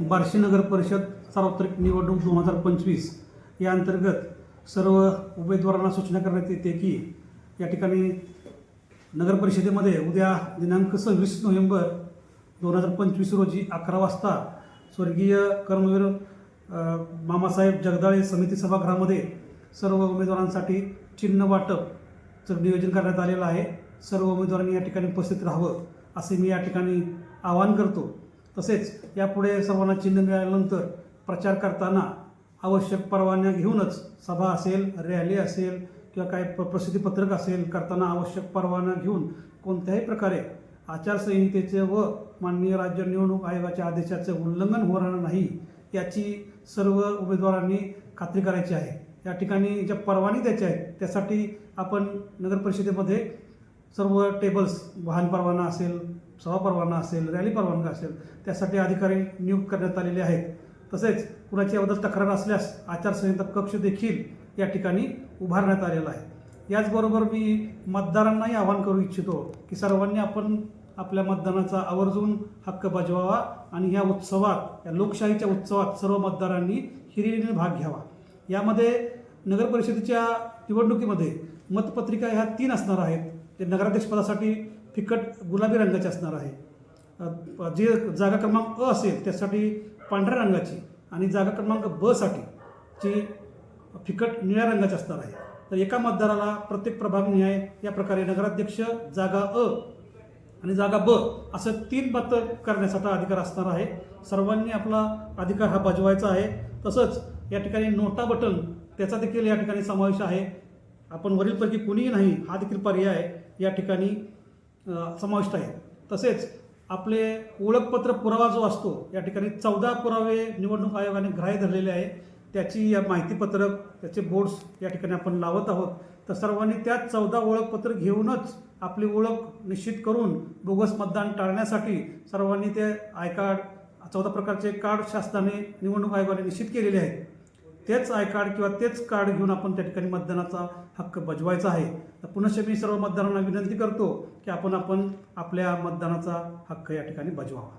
बार्शी नगर परिषद सार्वत्रिक निवडणूक दोन हजार पंचवीस या अंतर्गत सर्व उमेदवारांना सूचना करण्यात येते की या ठिकाणी नगर परिषदेमध्ये उद्या दिनांक सव्वीस नोव्हेंबर दोन हजार पंचवीस रोजी अकरा वाजता स्वर्गीय कर्मवीर मामासाहेब जगदाळे समिती सभागृहामध्ये सर्व उमेदवारांसाठी चिन्ह वाटपचं नियोजन करण्यात आलेलं आहे. सर्व उमेदवारांनी या ठिकाणी उपस्थित राहावं असे मी या ठिकाणी आवाहन करतो. तसेच यापुढे सर्वांना चिन्ह मिळाल्यानंतर प्रचार करताना आवश्यक परवान्या घेऊनच सभा असेल रॅली असेल किंवा काय प्र प्रसिद्धीपत्रक असेल करताना आवश्यक परवाना घेऊन कोणत्याही प्रकारे आचारसंहितेचे व माननीय राज्य निवडणूक आयोगाच्या आदेशाचे उल्लंघन होणार नाही याची सर्व उमेदवारांनी खात्री करायची आहे. या ठिकाणी ज्या परवाने द्यायच्या आहेत त्यासाठी आपण नगर परिषदेमध्ये सर्व टेबल्स वाहन परवाना असेल सभा परवाना असेल रॅली परवानगा असेल त्यासाठी अधिकारी नियुक्त करण्यात आलेले आहेत. तसेच कुणाची याबद्दल तक्रार असल्यास आचारसंहिता कक्ष देखील या ठिकाणी उभारण्यात आलेला आहे. याचबरोबर मी मतदारांनाही आवाहन करू इच्छितो की सर्वांनी आपण आपल्या मतदानाचा आवर्जून हक्क बजवावा आणि या उत्सवात या लोकशाहीच्या उत्सवात सर्व मतदारांनी हिरिरीने भाग घ्यावा. यामध्ये नगर परिषदेच्या निवडणुकीमध्ये मतपत्रिका ह्या तीन असणार आहेत. ते नगराध्यक्षपदासाठी फिकट गुलाबी रंगाची असणार आहे. जे जागा क्रमांक अ असेल त्यासाठी पांढऱ्या रंगाची आणि जागा क्रमांक बसाठी जी फिकट निळ्या रंगाची असणार आहे. तर एका मतदाराला प्रत्येक प्रभाग न्याय या प्रकारे नगराध्यक्ष जागा अ आणि जागा ब असं तीन मत करण्यासाठी अधिकार असणार आहे. सर्वांनी आपला अधिकार हा बजवायचा आहे. तसंच या ठिकाणी नोटा बटन त्याचा देखील या ठिकाणी समावेश आहे. आपण वरीलपैकी कुणीही नाही हा देखील पर्याय या ठिकाणी समाविष्ट आहे. तसेच आपले ओळखपत्र पुरावा जो असतो या ठिकाणी चौदा पुरावे निवडणूक आयोगाने ग्राह्य धरलेले आहे. त्याची या माहितीपत्रक त्याचे बोर्ड्स या ठिकाणी आपण लावत आहोत. तर सर्वांनी त्या चौदा ओळखपत्र घेऊनच आपली ओळख निश्चित करून बोगस मतदान टाळण्यासाठी सर्वांनी ते आय कार्ड चौदा प्रकारचे कार्ड शासनाने निवडणूक आयोगाने निश्चित केलेले आहेत. तेच आय कार्ड किंवा तेच कार्ड घेऊन आपण त्या ठिकाणी मतदानाचा हक्क बजवायचा आहे. तर पुनश्च मी सर्व मतदारांना विनंती करतो की आपण आपण आपल्या मतदानाचा हक्क या ठिकाणी बजवावा.